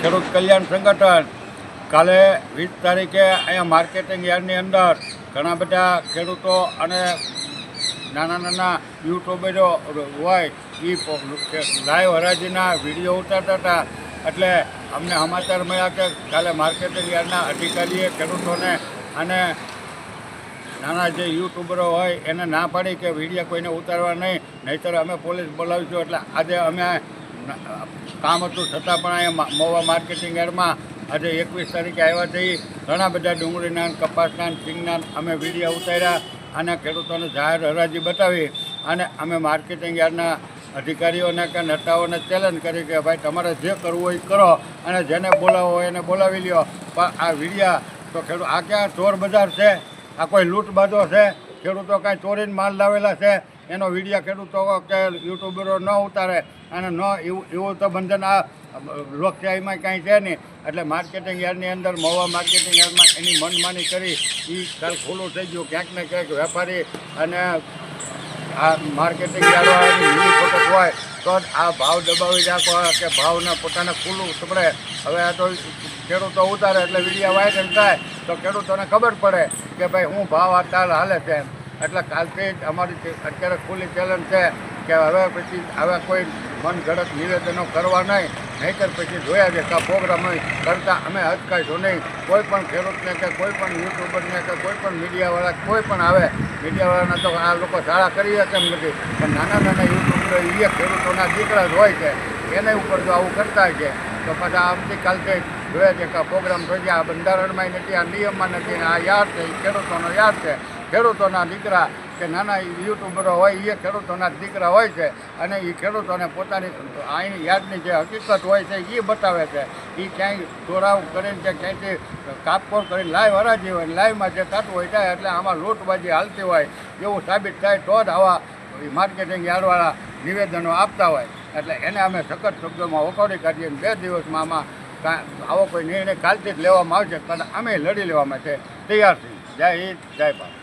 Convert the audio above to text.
ખેડૂત કલ્યાણ સંગઠન. કાલે વીસ તારીખે અહીંયા માર્કેટિંગ યાર્ડની અંદર ઘણા બધા ખેડૂતો અને નાના નાના યુટ્યુબરો હોય એ લાઈવ હરાજીના વીડિયો ઉતારતા હતા. એટલે અમને સમાચાર મળ્યા કે કાલે માર્કેટિંગ યાર્ડના અધિકારીએ ખેડૂતોને અને નાના જે યુટ્યુબરો હોય એને ના પાડી કે વીડિયો કોઈને ઉતારવા નહીં, નહીંતર અમે પોલીસ બોલાવીશું. એટલે આજે અમે કામ હતું છતાં પણ અહીંયા મોવા માર્કેટિંગ યાર્ડમાં આજે એકવીસ તારીખે આવ્યા થઈ ઘણા બધા ડુંગળીના કપાસના સિંગના અમે વીડિયો ઉતાર્યા. અને ખેડૂતોને જાહેર હરાજી બતાવી અને અમે માર્કેટિંગ યાર્ડના અધિકારીઓને કે નેતાઓને ચેલેન્જ કરી કે ભાઈ તમારે જે કરવું હોય કરો અને જેને બોલાવો હોય એને બોલાવી લ્યો. પણ આ વિડીયા તો ખેડૂત આ ક્યાં ચોર બજાર છે? આ કોઈ લૂંટ બાજો છે? ખેડૂતો કાંઈ ચોરીને માલ લાવેલા છે, એનો વીડિયો ખેડૂતો કે યુટ્યુબરો ન ઉતારે અને ન એવું એવું તો બંધન આ લોકશાહીમાં કાંઈ છે નહીં. એટલે માર્કેટિંગ યાર્ડની અંદર મહુવા માર્કેટિંગ યાર્ડમાં એની મનમાની કરી એ કાલ ખુલ્લું થઈ ગયું. ક્યાંક ને ક્યાંક વેપારી અને આ માર્કેટિંગ યાર્ડ હોય તો આ ભાવ દબાવી રાખો કે ભાવને પોતાને ખુલ્લું સપડે હવે આ તો ખેડૂતો ઉતારે એટલે વીડિયા વાયરલ થાય, તો ખેડૂતોને ખબર પડે કે ભાઈ હું ભાવ આ તાલ હાલે છે એટલે કાલથી જ અમારી અત્યારે ખુલ્લી ચેલેન્જ છે કે હવે પછી હવે કોઈ મન ગળત નિવેદનો કરવા નહીં. નહીંતર પછી જોયા કે પ્રોગ્રામ કરતાં અમે અટકાઈશું નહીં. કોઈ પણ ખેડૂતને કે કોઈ પણ યુટ્યુબરને કે કોઈ પણ મીડિયાવાળા, કોઈ પણ આવે, મીડિયાવાળાના તો આ લોકો શાળા કરી શકે એમ નથી. પણ નાના નાના યુટ્યુબર એ ખેડૂતોના દીકરા જ હોય છે. એના ઉપર જો આવું કરતા છે, તો પાછા આવતીકાલથી જોયા છે કે પ્રોગ્રામ થઈ ગયા આ બંધારણમાં નથી, આ નિયમમાં નથી આ યાદ છે ખેડૂતોનો યાદ છે. ખેડૂતોના દીકરા કે નાના યુટ્યુબરો હોય એ ખેડૂતોના દીકરા હોય છે અને એ ખેડૂતોને પોતાની આઈની યાદની જે હકીકત હોય છે એ બતાવે છે. એ ક્યાંય ચોરાવ કરીને કે ક્યાંયથી કાપકોર કરીને લાઈવ હરાજી હોય લાઈવમાં જે થતું હોય જાય એટલે આમાં લૂંટબાજી હાલતી હોય, એવું સાબિત થાય તો જ આવા માર્કેટિંગ યાર્ડવાળા નિવેદનો આપતા હોય. એટલે એને અમે સખત શબ્દોમાં વખોડી કાઢીએ બે દિવસમાં આમાં આવો કોઈ નિર્ણય કાલથી જ લેવામાં આવશે, પણ અમે લડી લેવામાં છે. તૈયાર છીએ. જય હિન્દ, જય ભારત.